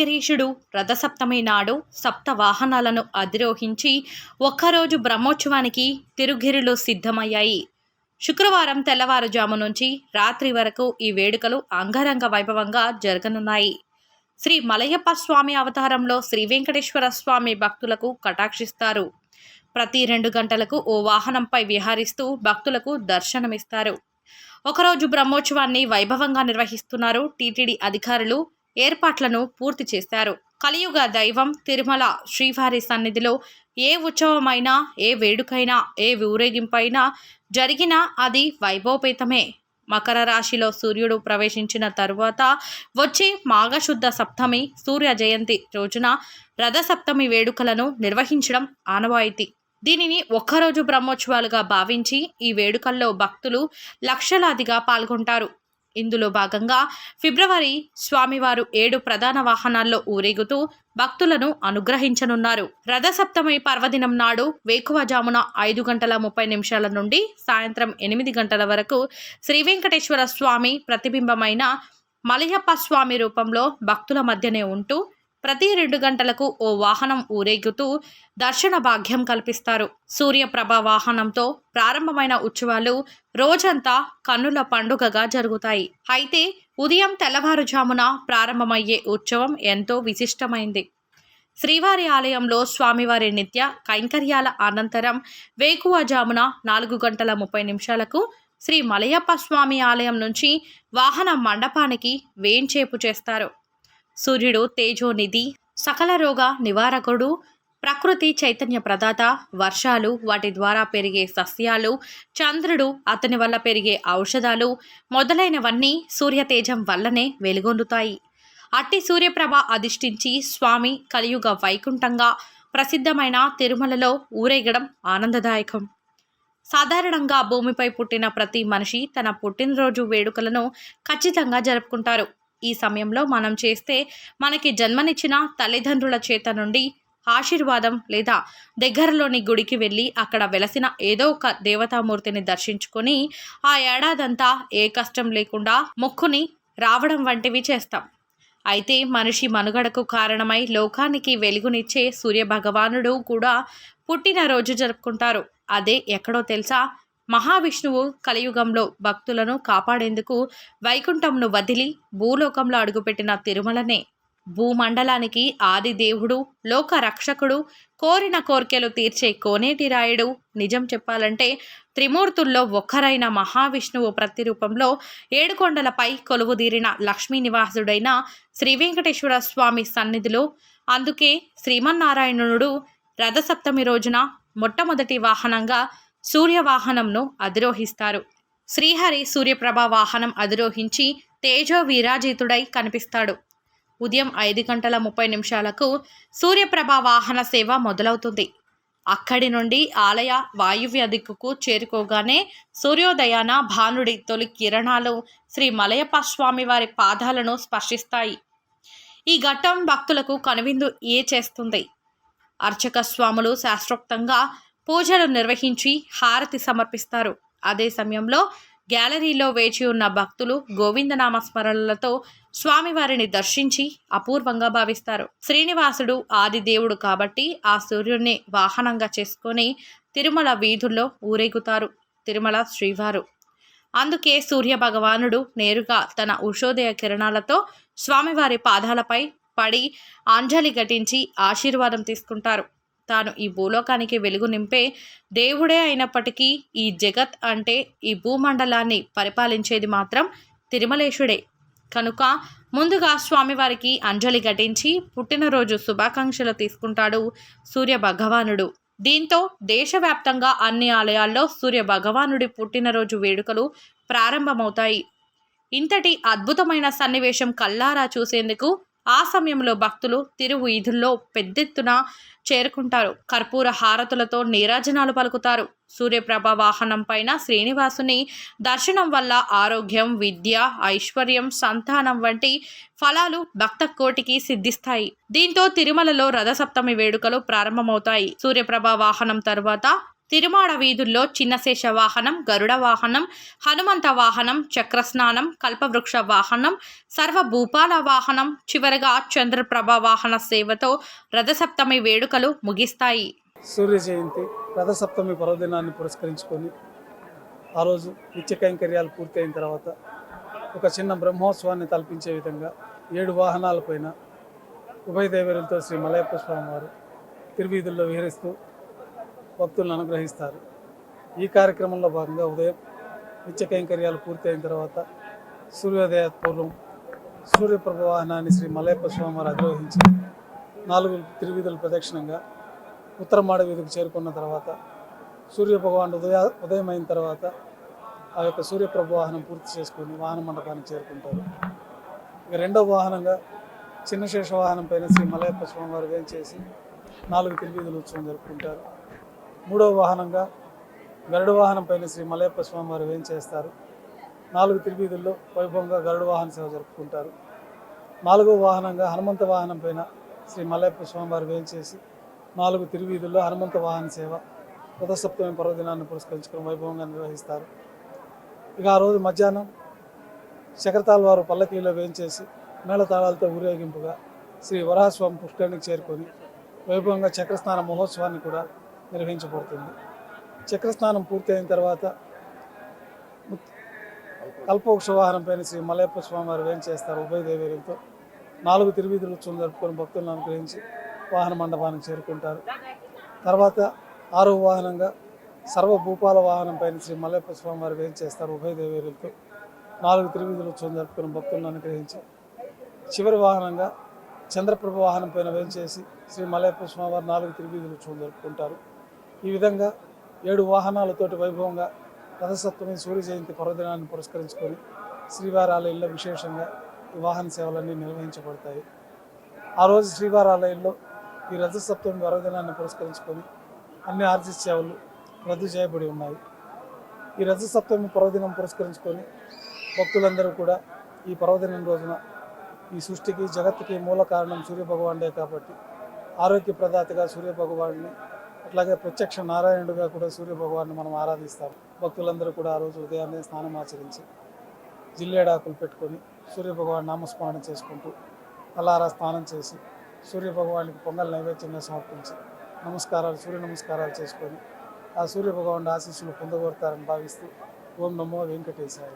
గిరీషుడు రథసప్తమి నాడు సప్త వాహనాలను అధిరోహించి ఒక్కరోజు బ్రహ్మోత్సవానికి తిరుగిరిలు సిద్ధమయ్యాయి. శుక్రవారం తెల్లవారుజాము నుంచి రాత్రి వరకు ఈ వేడుకలు అంగరంగ వైభవంగా జరగనున్నాయి. శ్రీ మలయప్ప స్వామి అవతారంలో శ్రీ వెంకటేశ్వర స్వామి భక్తులకు కటాక్షిస్తారు. ప్రతి రెండు గంటలకు ఓ వాహనంపై విహరిస్తూ భక్తులకు దర్శనమిస్తారు. ఒకరోజు బ్రహ్మోత్సవాన్ని వైభవంగా నిర్వహిస్తున్నారు టీటీడీ అధికారులు ఏర్పాట్లను పూర్తి చేశారు. కలియుగ దైవం తిరుమల శ్రీవారి సన్నిధిలో ఏ ఉత్సవమైనా ఏ వేడుకైనా ఏ ఊరేగింపైనా జరిగినా అది వైభవపేతమే. మకర రాశిలో సూర్యుడు ప్రవేశించిన తరువాత వచ్చే మాఘశుద్ధ సప్తమి సూర్య జయంతి రోజున రథసప్తమి వేడుకలను నిర్వహించడం ఆనవాయితీ. దీనిని ఒక్కరోజు బ్రహ్మోత్సవాలుగా భావించి ఈ వేడుకల్లో భక్తులు లక్షలాదిగా పాల్గొంటారు. ఇందులో భాగంగా ఫిబ్రవరి స్వామివారు ఏడు ప్రధాన వాహనాల్లో ఊరేగుతూ భక్తులను అనుగ్రహించనున్నారు. రథసప్తమి పర్వదినం నాడు వేకువజామున ఐదు గంటల ముప్పై నిమిషాల నుండి సాయంత్రం ఎనిమిది గంటల వరకు శ్రీ వెంకటేశ్వర స్వామి ప్రతిబింబమైన మలయప్ప స్వామి రూపంలో భక్తుల మధ్యనే ఉంటూ ప్రతి రెండు గంటలకు ఓ వాహనం ఊరేగుతూ దర్శన భాగ్యం కల్పిస్తారు. సూర్యప్రభ వాహనంతో ప్రారంభమైన ఉత్సవాలు రోజంతా కన్నుల పండుగగా జరుగుతాయి. అయితే ఉదయం తెల్లవారుజామున ప్రారంభమయ్యే ఉత్సవం ఎంతో విశిష్టమైంది. శ్రీవారి ఆలయంలో స్వామివారి నిత్య కైంకర్యాల అనంతరం వేకువజామున నాలుగు గంటల ముప్పై నిమిషాలకు శ్రీ మలయప్ప స్వామి ఆలయం నుంచి వాహన మండపానికి వేంచేపు చేస్తారు. సూర్యుడు తేజోనిధి సకల రోగ నివారకుడు ప్రకృతి చైతన్య ప్రదాత వర్షాలు వాటి ద్వారా పెరిగే సస్యాలు చంద్రుడు అతని వల్ల పెరిగే ఔషధాలు మొదలైనవన్నీ సూర్యతేజం వల్లనే వెలుగొందుతాయి. అట్టి సూర్యప్రభ అధిష్ఠించి స్వామి కలియుగ వైకుంఠంగా ప్రసిద్ధమైన తిరుమలలో ఊరేగడం ఆనందదాయకం. సాధారణంగా భూమిపై పుట్టిన ప్రతి మనిషి తన పుట్టినరోజు వేడుకలను ఖచ్చితంగా జరుపుకుంటారు. ఈ సమయంలో మనం చేస్తే మనకి జన్మనిచ్చిన తల్లిదండ్రుల చేత నుండి ఆశీర్వాదం లేదా దగ్గరలోని గుడికి వెళ్ళి అక్కడ వెలసిన ఏదో ఒక దేవతామూర్తిని దర్శించుకొని ఆ ఏడాదంతా ఏ కష్టం లేకుండా మొక్కుని రావడం వంటివి చేస్తాం. అయితే మనిషి మనుగడకు కారణమై లోకానికి వెలుగునిచ్చే సూర్యభగవానుడు కూడా పుట్టినరోజు జరుపుకుంటారు. అదే ఎక్కడో తెలుసా? మహావిష్ణువు కలియుగంలో భక్తులను కాపాడేందుకు వైకుంఠంను వదిలి భూలోకంలో అడుగుపెట్టిన తిరుమలనే భూమండలానికి ఆది దేవుడు లోక రక్షకుడు కోరిన కోర్కెలు తీర్చే కోనేటి రాయుడు. నిజం చెప్పాలంటే త్రిమూర్తుల్లో ఒక్కరైన మహావిష్ణువు ప్రతిరూపంలో ఏడుకొండలపై కొలువుదీరిన లక్ష్మీ నివాసుడైన శ్రీ వెంకటేశ్వర స్వామి సన్నిధిలో అందుకే శ్రీమన్నారాయణుడు రథసప్తమి రోజున మొట్టమొదటి వాహనంగా సూర్యవాహనంను అధిరోహిస్తారు. శ్రీహరి సూర్యప్రభ వాహనం అధిరోహించి తేజో వీరాజితుడై కనిపిస్తాడు. ఉదయం ఐదు గంటల ముప్పై నిమిషాలకు సూర్యప్రభ వాహన సేవ మొదలవుతుంది. అక్కడి నుండి ఆలయ వాయువ్య దిక్కుకు చేరుకోగానే సూర్యోదయాన భానుడి తొలి కిరణాలు శ్రీ మలయప్ప స్వామి వారి పాదాలను స్పర్శిస్తాయి. ఈ ఘట్టం భక్తులకు కనువిందు ఏ చేస్తుంది? అర్చక స్వాములు శాస్త్రోక్తంగా పూజలు నిర్వహించి హారతి సమర్పిస్తారు. అదే సమయంలో గ్యాలరీలో వేచి ఉన్న భక్తులు గోవిందనామ స్మరణలతో స్వామివారిని దర్శించి అపూర్వంగా భావిస్తారు. శ్రీనివాసుడు ఆదిదేవుడు కాబట్టి ఆ సూర్యుడిని వాహనంగా చేసుకొని తిరుమల వీధుల్లో ఊరేగుతారు. తిరుమల శ్రీవారు. అందుకే సూర్య భగవానుడు నేరుగా తన ఉషోదయ కిరణాలతో స్వామివారి పాదాలపై పడి అంజలి ఘటించి ఆశీర్వాదం తీసుకుంటారు. తాను ఈ భూలోకానికి వెలుగు నింపే దేవుడే అయినప్పటికీ ఈ జగత్ అంటే ఈ భూమండలాన్ని పరిపాలించేది మాత్రం తిరుమలేశుడే. కనుక ముందుగా స్వామివారికి అంజలి ఘటించి పుట్టినరోజు శుభాకాంక్షలు తీసుకుంటాడు సూర్య భగవానుడు దీంతో దేశవ్యాప్తంగా అన్ని ఆలయాల్లో సూర్య భగవానుడి పుట్టినరోజు వేడుకలు ప్రారంభమవుతాయి. ఇంతటి అద్భుతమైన సన్నివేశం కల్లారా చూసేందుకు ఆ సమయంలో భక్తులు తిరు వీధుల్లో పెద్దెత్తున చేరుకుంటారు. కర్పూర హారతులతో నీరాజనాలు పలుకుతారు. సూర్యప్రభ వాహనం పైన శ్రీనివాసుని దర్శనం వల్ల ఆరోగ్యం విద్య ఐశ్వర్యం సంతానం వంటి ఫలాలు భక్త కోటికి సిద్ధిస్తాయి. దీంతో తిరుమలలో రథసప్తమి వేడుకలు ప్రారంభమవుతాయి. సూర్యప్రభ వాహనం తర్వాత తిరుమాడ వీధుల్లో చిన్నశేష వాహనం గరుడ వాహనం హనుమంత వాహనం చక్రస్నానం కల్పవృక్ష వాహనం సర్వభూపాల వాహనం చివరగా చంద్రప్రభ వాహన సేవతో రథసప్తమి వేడుకలు ముగిస్తాయి. సూర్య జయంతి రథసప్తమి పర్వదినాన్ని పురస్కరించుకొని ఆ రోజు నిత్య కైంకర్యాలు పూర్తయిన తర్వాత ఒక చిన్న బ్రహ్మోత్సవాన్ని తలపించే విధంగా ఏడు వాహనాలపైన ఉభయ దేవేరులతో శ్రీ మలయప్ప స్వామి వారు తిరువీధుల్లో విహరిస్తూ భక్తులను అనుగ్రహిస్తారు. ఈ కార్యక్రమంలో భాగంగా ఉదయం నిత్య కైంకర్యాలు పూర్తయిన తర్వాత సూర్యోదయ పూర్వం సూర్యప్రభ వాహనాన్ని శ్రీ మలయప్ప స్వామివారు అధిరోహించి నాలుగు తిరువీధుల ప్రదక్షిణంగా ఉత్తరమాడ వీధికి చేరుకున్న తర్వాత సూర్య ఉదయ ఉదయం అయిన తర్వాత ఆ యొక్క సూర్యప్రభ వాహనం పూర్తి చేసుకొని వాహన మండపానికి చేరుకుంటారు. ఇక రెండవ వాహనంగా చిన్నశేష వాహనం పైన శ్రీ మలయప్ప స్వామివారు వేంచేసి నాలుగు తిరువీధుల ఉత్సవం జరుపుకుంటారు. మూడవ వాహనంగా గరుడ వాహనం పైన శ్రీ మలయప్ప స్వామివారు వేయించేస్తారు నాలుగు తిరువీధుల్లో వైభవంగా గరుడ వాహన సేవ జరుపుకుంటారు. నాలుగవ వాహనంగా హనుమంత వాహనం పైన శ్రీ మలయప్ప స్వామివారు వేయించేసి నాలుగు తిరువీధుల్లో హనుమంత వాహన సేవ రథసప్తమి పర్వదినాన్ని పురస్కరించుకుని వైభవంగా నిర్వహిస్తారు. ఇక ఆ రోజు మధ్యాహ్నం శకరతాల వారు పల్లకీలో వేయించేసి మేళతాళాలతో ఊరేగింపుగా శ్రీ వరాహస్వామి పుష్కరానికి చేరుకొని వైభవంగా చక్రస్నాన మహోత్సవాన్ని కూడా నిర్వహించబడుతుంది. చక్రస్నానం పూర్తయిన తర్వాత కల్పవృక్ష వాహనం పైన శ్రీ మలయప్ప స్వామి వారు వేయించేస్తారు ఉభయ దేవేరులతో నాలుగు తిరువీధులు జరుపుకొని భక్తులను అనుగ్రహించి వాహన మండపానికి చేరుకుంటారు. తర్వాత ఆరవ వాహనంగా సర్వ భూపాల వాహనం పైన శ్రీ మలయప్ప స్వామివారు వేయించేస్తారు ఉభయ దేవేరులతో నాలుగు తిరువీధులు జరుపుకొని భక్తులను అనుగ్రహించి చివరి వాహనంగా చంద్రప్రభ వాహనం పైన వేయించేసి శ్రీ మలయప్ప స్వామివారు నాలుగు తిరువీధులు జరుపుకుంటారు. ఈ విధంగా ఏడు వాహనాలతోటి వైభవంగా రథసప్తమి సూర్య జయంతి పర్వదినాన్ని పురస్కరించుకొని శ్రీవారి ఆలయంలో విశేషంగా ఈ వాహన సేవలన్నీ నిర్వహించబడతాయి. ఆ రోజు శ్రీవారి ఆలయంలో ఈ రథసప్తమి పర్వదినాన్ని పురస్కరించుకొని అన్ని ఆర్జీ సేవలు రద్దు చేయబడి ఉన్నాయి. ఈ రథసప్తమి పర్వదినం పురస్కరించుకొని భక్తులందరూ కూడా ఈ పర్వదినం రోజున ఈ సృష్టికి జగత్తుకి మూల కారణం సూర్యభగవానుడే కాబట్టి ఆరోగ్య ప్రదాతగా సూర్యభగవాన్ని అట్లాగే ప్రత్యక్ష నారాయణుడిగా కూడా సూర్యభగవాన్ని మనం ఆరాధిస్తాం. భక్తులందరూ కూడా ఆ రోజు ఉదయాన్నే స్నానం ఆచరించి జిల్లేడాకులు పెట్టుకొని సూర్యభగవాన్ నామస్మరణ చేసుకుంటూ తలారా స్నానం చేసి సూర్యభగవానికి పొంగల్ నైవేద్యంగా సమర్పించి నమస్కారాలు సూర్య నమస్కారాలు చేసుకొని ఆ సూర్యభగవాన్ ఆశీస్సులు పొందగోరుతారని భావిస్తూ ఓం నమో వెంకటేశాయ.